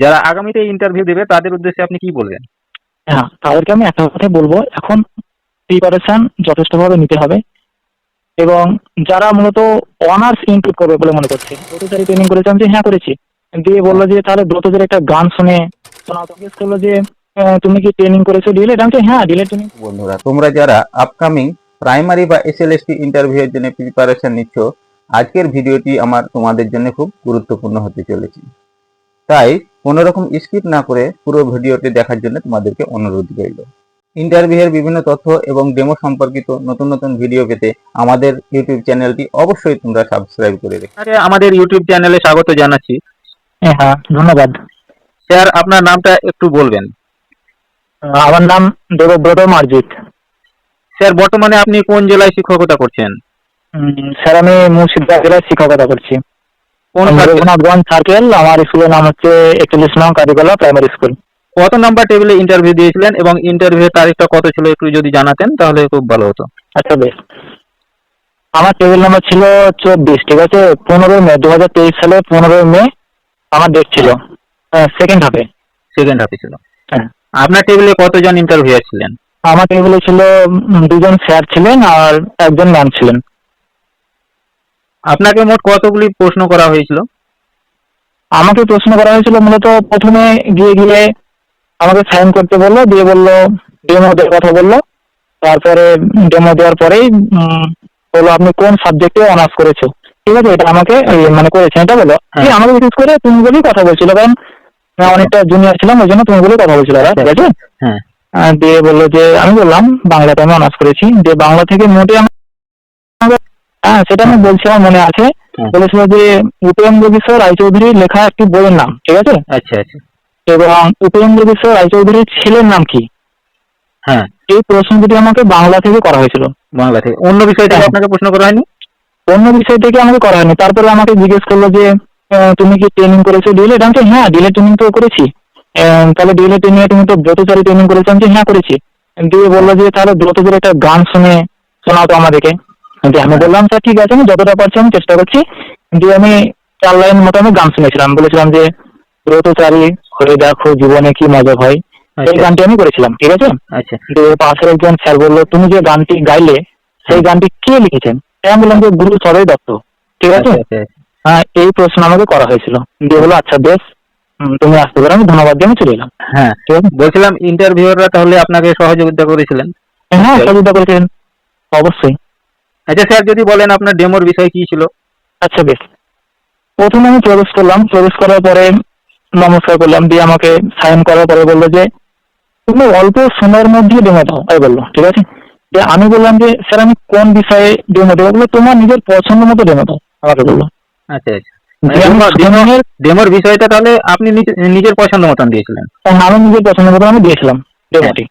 যারা আগামীতে ইন্টারভিউ দেবে তাদের উদ্দেশ্যে আপনি কি বলবেন? হ্যাঁ তাদেরকে আমি একটা কথাই বলব এখন প্রিপারেশন যথেষ্টভাবে নিতে হবে এবং যারা মূলত অনার্স ইনক্লুড করবে বলে মনে করছে ব্রতচারী ট্রেনিং করেছে আমি যে হ্যাঁ করেছি দিয়ে বলল যে তাহলে ব্রতচারী একটা গান শুনে শোনাও জিজ্ঞেস করল যে তুমি কি ট্রেনিং করেছ ডিলেট আমি হ্যাঁ ডিলেট ট্রেনিং বন্ধুরা তোমরা যারা আপকামিং প্রাইমারি বা এস এসএলএসটি ইন্টারভিউ এর জন্য প্রিপারেশন নিচ্ছ আজকের ভিডিওটি আমার তোমাদের জন্য খুব গুরুত্বপূর্ণ হতে চলেছে। তাই কোনো রকম স্কিপ না করে পুরো ভিডিওটি দেখার জন্য তোমাদেরকে অনুরোধ রইল। ইন্টারভিউ এর বিভিন্ন তথ্য এবং ডেমো সম্পর্কিত নতুন নতুন ভিডিও পেতে আমাদের ইউটিউব চ্যানেলটি অবশ্যই তোমরা সাবস্ক্রাইব করে রেখো। আমাদের ইউটিউব চ্যানেলে স্বাগত জানাচ্ছি। হ্যাঁ ধন্যবাদ। স্যার আপনার নামটা একটু বলবেন। আমার নাম দেবব্রত মার্জিত স্যার বর্তমানে আপনি কোন জেলায় শিক্ষকতা করছেন? স্যার আমি মুর্শিদাবাদ জেলায় শিক্ষকতা করছি। রঘুনাথগঞ্জ সার্কেল আমার স্কুলের নাম হচ্ছে একচল্লিশ নং কারিগলা প্রাইমারি স্কুল কত নাম্বার টেবিলে ইন্টারভিউ দিয়েছিলেন এবং ইন্টারভিউ তারিখটা কত ছিল একটু যদি জানাতেন তাহলে খুব ভালো হতো। আচ্ছা বেশ। আমার টেবিল নাম্বার ছিল চব্বিশ ঠিক আছে? পনেরোই মে দু হাজার তেইশ সালে পনেরোই মে আমার ডেট ছিল। সেকেন্ড হাফে সেকেন্ড হাফে ছিল। হ্যাঁ। আপনার টেবিলে কতজন ইন্টারভিউ ছিলেন? আমার টেবিলে ছিল দুজন স্যার ছিলেন আর একজন ম্যাম ছিলেন। আপনাকে মোট কতগুলি প্রশ্ন করা হয়েছিল? আমাকে প্রশ্ন করা হয়েছিল মূলত প্রথমে গিয়ে গিয়ে আমাকে সাইন করতে বলল দিয়ে বলল ডেমো দেওয়ার কথা বলল। তারপরে ডেমো দেওয়ার পরেই বলল আপনি কোন সাবজেক্টে অনার্স করেছ? ঠিক আছে এটা আমাকে মানে করেছেন এটা বলো হ্যাঁ। আমাকে বিশেষ করে তুমি বলেই কথা বলছিল কারণ আমি অনেকটা জুনিয়র ছিলাম ওই জন্য তুমি বলেই কথা বলছিল ওরা, ঠিক আছে? হ্যাঁ। দিয়ে বলল যে আমি বললাম বাংলাতে আমি অনার্স করেছি। যে বাংলা থেকে মোটে হ্যাঁ সেটা আমি বলছি আমার মনে আছে। বলেছিল যে উপেন্দ্র কিশোর রায়চৌধুরীর লেখা একটি বইয়ের নাম ঠিক আছে? আচ্ছা আচ্ছা। এবং উপেন্দ্র কিশোর রায়চৌধুরীর ছেলের নাম কি? হ্যাঁ। এই প্রশ্ন দুটি আমাকে বাংলা থেকে করা হয়েছিল। বাংলা থেকে। অন্য বিষয় থেকে হ্যাঁ। আপনাকে প্রশ্ন করা হয়নি? অন্য বিষয় থেকে আমাকে করা হয়নি। তারপরে আমাকে জিজ্ঞেস করল যে তুমি কি ট্রেনিং করেছ ডিএলএড আমি হ্যাঁ ডিএলএড ট্রেনিং তো করেছি। তাহলে ডিএলএড ট্রেনিং তুমি তো ব্রতচারী ট্রেনিং করেছ। আমি হ্যাঁ করেছি। দিয়ে বলল যে তাহলে ব্রতচারী একটা গান শুনে শোনাও তো আমাদেরকে। দিয়ে আমি বললাম স্যার ঠিক আছে আমি যতটা পারছি আমি চেষ্টা করছি। দিয়ে আমি চার লাইন মতো আমি গান শুনেছিলাম। বলেছিলাম যে ব্রতচারী হয়ে দেখো জীবনে কি মজা হয়। এই আচ্ছা। গানটি আমি করেছিলাম ঠিক আছে? আচ্ছা। পাশের একজন স্যার বলল তুমি যে গানটি গাইলে সেই গানটি কে লিখেছেন? আমি বললাম যে গুরু সদয় দত্ত। ঠিক আছে? আচ্ছা। হ্যাঁ এই প্রশ্ন আমাকে করা হয়েছিল। দিয়ে বলো আচ্ছা বেশ তুমি আসতে পারো আমি ধন্যবাদ দিয়ে আমি চলে এলাম। হ্যাঁ বলছিলাম ইন্টারভিউয়াররা তাহলে আপনাকে সহযোগিতা করেছিলেন? হ্যাঁ সহযোগিতা করেছেন অবশ্যই। আচ্ছা স্যার যদি বলেন আপনার ডেমোর বিষয় কি ছিল? আচ্ছা বেশ। প্রথমে আমি প্রবেশ করলাম। প্রবেশ করার পরে নমস্কার করলাম। দিয়ে আমাকে সাইন করার পরে বলল যে তুমি অল্প সময়ের মধ্যে ডেমো দাও। এই বলল ঠিক আছে? আমি বললাম যে স্যার আমি কোন বিষয়ে ডেমো দেবো? বলল তোমার নিজের পছন্দ মতো ডেমো দাও। আমাকে বলল। আচ্ছা আচ্ছা। আমি ডেমোর বিষয়টা তাহলে আপনি নিজ- নিজের পছন্দ মতন দিয়েছিলেন? আমি নিজের পছন্দ মতো আমি দিয়েছিলাম ডেমোটি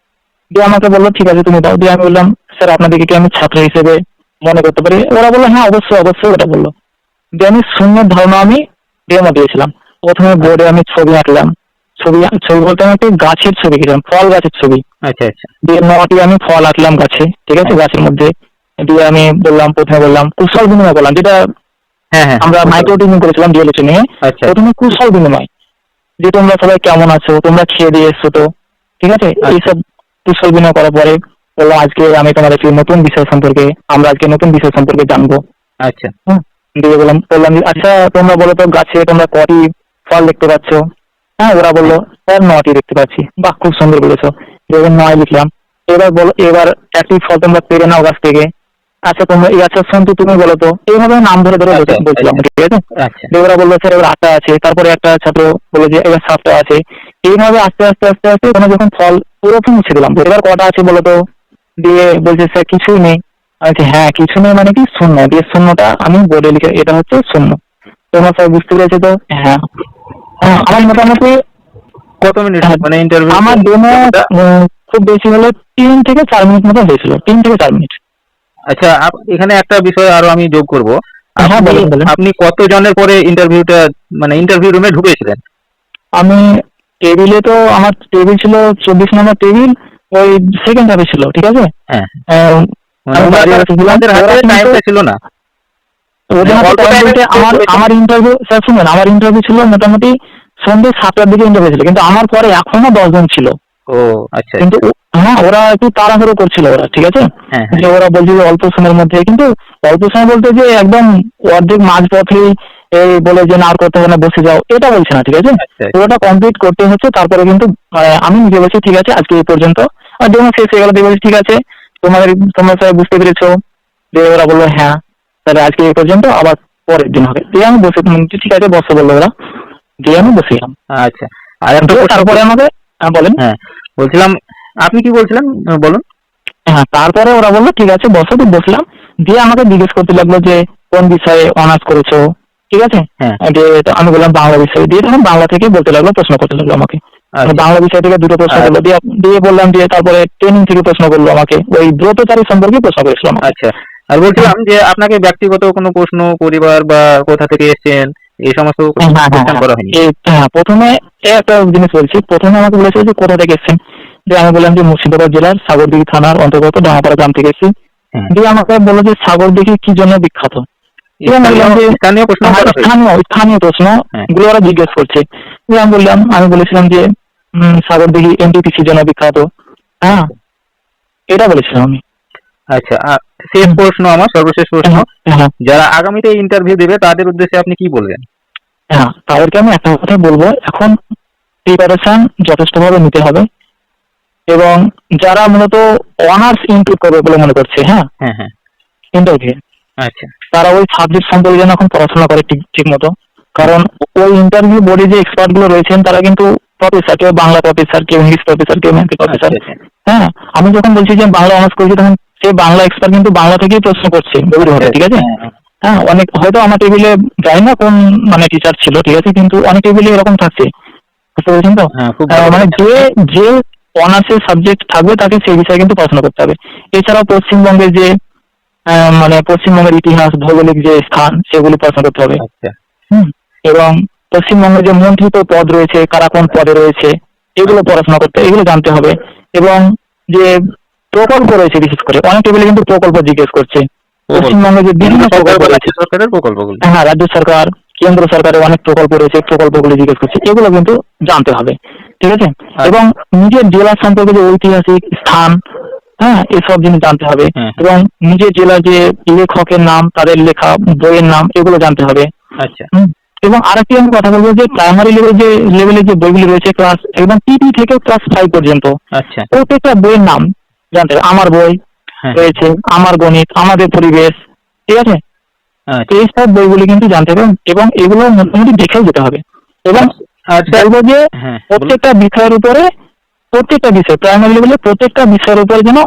দিয়ে আমাকে বলল ঠিক আছে তুমি দাও। দিয়ে আমি বললাম স্যার আপনাদেরকে কি আমি ছাত্র হিসেবে মনে করতে পারি। ওরা বলল হ্যাঁ অবশ্যই অবশ্যই ওটা বলল। দিয়ে আমি শূন্যের ধারণা আমি ডেমো দিয়েছিলাম। প্রথমে বোর্ডে আমি ছবি আঁকলাম। ছবি ছবি বলতে আমি একটি গাছের ছবি এঁকেছিলাম ফল গাছের ছবি। আচ্ছা আচ্ছা। দিয়ে নটি আমি ফল আঁকলাম গাছে ঠিক আছে গাছের মধ্যে। দিয়ে আমি বললাম প্রথমে বললাম কুশল বিনিময় করলাম যেটা হ্যাঁ হ্যাঁ। আমরা মাইক্রো টিচিং করেছিলাম ডিএলএচ নিয়ে। আচ্ছা। প্রথমে কুশল বিনিময় যে তোমরা সবাই কেমন আছো তোমরা খেয়ে দিয়ে এসছো তো ঠিক আছে? আচ্ছা। এইসব কুশল বিনিময় করার পরে বললাম আজকে আমি তোমাদেরকে নতুন বিষয় সম্পর্কে আমরা আজকে নতুন বিষয় সম্পর্কে জানব। আচ্ছা। দিয়ে বললাম বললাম আচ্ছা তোমরা বলো তো গাছে তোমরা কটি ফল দেখতে পাচ্ছ? হ্যাঁ ওরা বলল স্যার নটি দেখতে পাচ্ছি। বাহ খুব সুন্দর বলেছ। এবার নয় লিখলাম। এবার বলো এবার একটি ফল তোমরা পেরে নাও গাছ থেকে। আচ্ছা তোমরা এই আচ্ছা সন্তু তুমি বলো তো এইভাবে নাম ধরে ধরে আচ্ছা, বলছিলাম ঠিক আছে? আচ্ছা। ওরা বলল স্যার এবার আটটা আছে। তারপরে একটা ছাত্র বলল যে এবার সাতটা আছে। এইভাবে আস্তে আস্তে আস্তে আস্তে ওখানে যখন ফল পুরোপুরি মুছে দিলাম। এবার কটা আছে বলো তো? দিয়ে বলছে স্যার কিছুই নেই। আমি হ্যাঁ কিছু নেই মানে কি? শূন্য। দিয়ে শূন্যটা আমি বোর্ডে লিখে এটা হচ্ছে শূন্য। তোমরা সব বুঝতে পেরেছ তো? হ্যাঁ। হ্যাঁ, আমার মোটামুটি কত মিনিট মানে ইন্টারভিউ আমার ডেমো খুব বেশি হলে তিন থেকে চার মিনিট মতো হয়েছিল। তিন থেকে চার মিনিট। আচ্ছা এখানে একটা বিষয় আরও আমি যোগ করব। হ্যাঁ। আপনি কত জনের পরে ইন্টারভিউটা মানে ইন্টারভিউ রুমে ঢুকেছিলেন? আমি টেবিলে তো আমার টেবিল ছিল চব্বিশ নম্বর টেবিল ওই সেকেন্ড হাফে ছিল ঠিক আছে? হ্যাঁ। মানে টাইমটা ছিল না। মানে আমার আমার ইন্টারভিউ স্যার শুনুন আমার ইন্টারভিউ ছিল মোটামুটি সন্ধ্যে সাতটার দিকে ইন্টারভিউ ছিল কিন্তু আমার পরে এখনও দশজন ছিল। ও আচ্ছা কিন্তু ও- হ্যাঁ ওরা একটু তাড়াহুড়ো করছিল ওরা ঠিক আছে? হ্যাঁ যে ওরা বলছে যে অল্প সময়ের মধ্যে কিন্তু অল্প সময় বলতে যে একদম অর্ধেক মাঝ পথেই এই বলে যে না করতে হবে না বসে যাও এটা বলছে না ঠিক আছে? আচ্ছা পুরোটা কমপ্লিট করতে হচ্ছে তারপরে কিন্তু আমি নিজে বলছি ঠিক আছে আজকে এই পর্যন্ত। আর যখন শেষ হয়ে গেল দিয়ে বলছি ঠিক আছে তোমাদের তোমরা সবাই বুঝতে পেরেছ? যে ওরা বলল হ্যাঁ তাহলে আজকে এই পর্যন্ত আবার পরের দিন হবে। দিয়ে আমি বসে ঠিক আছে বসে বলল ওরা। দিয়ে আমি বসে গেলাম। আচ্ছা। আর তারপরে আমাকে হ্যাঁ বলেন। হ্যাঁ বলছিলাম আপনি কি বলছিলেন? বলুন। হ্যাঁ তারপরে ওরা বলল ঠিক আছে বসো তো বসলাম। দিয়ে আমাকে জিজ্ঞেস করতে লাগল যে কোন বিষয়ে অনার্স করেছ? ঠিক আছে? হ্যাঁ। দিয়ে আমি বললাম বাংলা বিষয়ে। দিয়ে তখন বাংলা থেকে বলতে লাগল প্রশ্ন করতে লাগল আমাকে। আচ্ছা। বাংলা বিষয় থেকে দুটো প্রশ্ন আচ্ছা। করল দিয়ে দিয়ে বললাম দিয়ে তারপরে ট্রেনিং থেকে প্রশ্ন করল আমাকে। ওই ব্রতচারী সম্পর্কে প্রশ্ন করেছিল আচ্ছা। আর বলছিলাম যে আপনাকে ব্যক্তিগত কোনো প্রশ্ন পরিবার বা কোথা থেকে এসেছেন? এই সমস্ত হ্যাঁ হ্যাঁ হ্যাঁ। প্রথমে একটা জিনিস বলছি। প্রথমে আমাকে বলেছে যে কোথা থেকে এসেছেন? দিয়ে আমি বললাম যে মুর্শিদাবাদ জেলার সাগরদিঘি থানার অন্তর্গত ডাঙাপাড়া গ্রাম থেকে এসেছি। হ্যাঁ। দিয়ে আমাকে বলল যে সাগরদিঘি কি জন্য বিখ্যাত? যে স্থানীয় প্রশ্ন হ্যাঁ। স্থানীয় প্রশ্ন। গুলো ওরা জিজ্ঞেস করছে। আমি বললাম আমি বলেছিলাম যে সাগরদিঘি এনটিপিসির জন্য বিখ্যাত। হ্যাঁ এটা বলেছিলাম আমি। আচ্ছা শেষ প্রশ্ন আমার সর্বশেষ প্রশ্ন। হ্যাঁ যারা আগামীতে ইন্টারভিউ দেবে তাদের উদ্দেশ্যে আপনি কি বলবেন? হ্যাঁ তাদেরকে আমি একটা কথা বলব। এখন প্রিপারেশন যথেষ্টভাবে নিতে হবে। এবং যারা মূলত অনার্স ইনক্লুড করবে বলে মনে করছে হ্যাঁ? হ্যাঁ হ্যাঁ। ইন্টারভিউ আচ্ছা। তারা ওই সাবজেক্ট সম্পর্কে যেন এখন পড়াশোনা করে ঠিক ঠিক মতো। কারণ ওই ইন্টারভিউ বোর্ডে যে এক্সপার্টগুলো রয়েছেন তারা কিন্তু প্রফেসর কেউ বাংলা প্রফেসর কেউ ইংলিশ প্রফেসর কেউ ম্যাথ প্রফেসর আচ্ছা, আচ্ছা। হ্যাঁ আমি যখন বলছি যে বাংলা অনার্স করছি তখন সে বাংলা এক্সপার্ট কিন্তু বাংলা থেকেই প্রশ্ন করছে গভীরভাবে ঠিক আছে? হ্যাঁ, হ্যাঁ। হ্যাঁ অনেক হয়তো আমার টেবিলে জানি না কোন মানে টিচার ছিল ঠিক আছে? কিন্তু অনেক টেবিলে এরকম থাকছে। বুঝতে পেরেছেন তো? হ্যাঁ মানে যে যে অনার্সের সাবজেক্ট থাকবে তাকে সেই বিষয়ে কিন্তু পড়াশোনা করতে হবে। এছাড়াও পশ্চিমবঙ্গের যে মানে পশ্চিমবঙ্গের ইতিহাস ভৌগোলিক যে স্থান সেগুলি পড়াশোনা করতে হবে। আচ্ছা। এবং পশ্চিমবঙ্গের যে মন্ত্রিত পদ রয়েছে কারা কোন পদে রয়েছে এগুলো পড়াশোনা করতে এগুলো জানতে হবে। এবং যে প্রকল্প রয়েছে বিশেষ করে অনেক টেবিলে কিন্তু প্রকল্প জিজ্ঞেস করছে। পশ্চিমবঙ্গে যে বিভিন্ন প্রকল্প রাজ্য সরকারের প্রকল্পগুলো। হ্যাঁ রাজ্য সরকার কেন্দ্র সরকারের অনেক প্রকল্প রয়েছে প্রকল্পগুলো জিজ্ঞেস করছে এগুলো কিন্তু জানতে হবে। ঠিক আছে? এবং নিজের জেলা সম্পর্কে যে ঐতিহাসিক স্থান হ্যাঁ এসব জিনিস জানতে হবে। হ্যাঁ। এবং নিজের জেলার যে লেখকের নাম তাদের লেখা বইয়ের নাম এগুলো জানতে হবে। আচ্ছা। এবং আরেকটি আমি কথা বলব যে প্রাইমারি লেভেল যে লেভেলের যে বইগুলি রয়েছে ক্লাস একদম টিপি থেকে ক্লাস ফাইভ পর্যন্ত আচ্ছা। প্রত্যেকটা বইয়ের নাম জানতে হবে। আমার বই হ্যাঁ। রয়েছে আমার গণিত আমাদের পরিবেশ ঠিক আছে? আচ্ছা। এই সব বইগুলি কিন্তু জানতে হবে এবং এগুলো মোটামুটি দেখেও যেতে হবে। এবং আচ্ছা বলব যে হ্যাঁ প্রত্যেকটা বিষয়ের উপরে প্রত্যেকটা বিষয় প্রাইমারি লেভেলে প্রত্যেকটা বিষয়ের উপরে যেন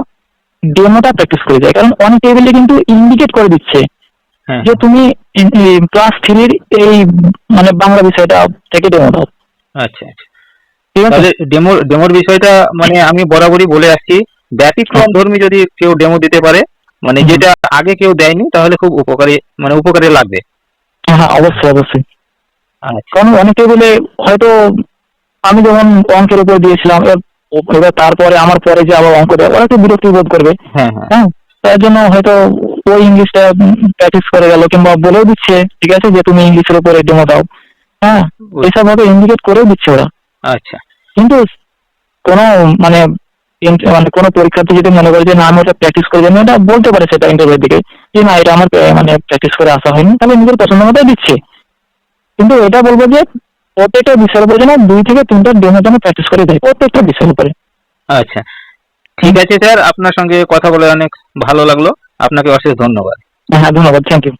ডেমোটা প্র্যাকটিস করে যায়। কারণ অনেক টেবিলে কিন্তু ইন্ডিকেট করে দিচ্ছে হ্যাঁ যে তুমি ক্লাস থ্রির এই মানে বাংলা বিষয়টা থেকে ডেমো দাও। আচ্ছা আচ্ছা। তাহলে ডেমো ডেমোর বিষয়টা মানে আমি বরাবরই বলে আসছি। ব্যতিক্রম ধর্মী যদি কেউ ডেমো দিতে পারে মানে যেটা আগে কেউ দেয়নি তাহলে খুব উপকারী মানে উপকারী লাগবে। হ্যাঁ অবশ্যই অবশ্যই। কারণ অনেক টেবিলে হয়তো আমি যখন অঙ্কের উপর দিয়েছিলাম এবার- তারপরে আমার পরে যে আবার অঙ্ক দেয় ওরা একটু বিরক্তি বোধ করবে। হ্যাঁ হ্যাঁ। হ্যাঁ? তার জন্য হয়তো ওই ইংলিশটা প্র্যাকটিস করে গেল কিংবা বলেও দিচ্ছে ঠিক আছে যে তুমি ইংলিশের উপরে ডেমো দাও। হ্যাঁ? এইসব ভাবে ইন্ডিকেট করেও দিচ্ছে ওরা। আচ্ছা। কিন্তু কোনো মানে মানে কোনো পরীক্ষার্থী যদি মনে করে যে না আমি ওটা প্র্যাকটিস করে জানি ওটা বলতে পারে সেটা ইন্টারভিউ দিকে যে না এটা আমার মানে প্র্যাকটিস করে আসা হয়নি তাহলে নিজের পছন্দ মতো দিচ্ছে। কিন্তু এটা বলব যে প্রত্যেকটা বিষয়ের উপরে যেন দুই থেকে তিনটা ডেমো যেন প্র্যাকটিস করে দেয় প্রত্যেকটা বিষয়ের উপরে। আচ্ছা। ঠিক আছে স্যার আপনার সঙ্গে কথা বলে অনেক ভালো লাগল। আপনাকে অশেষ ধন্যবাদ। হ্যাঁ ধন্যবাদ। Thank you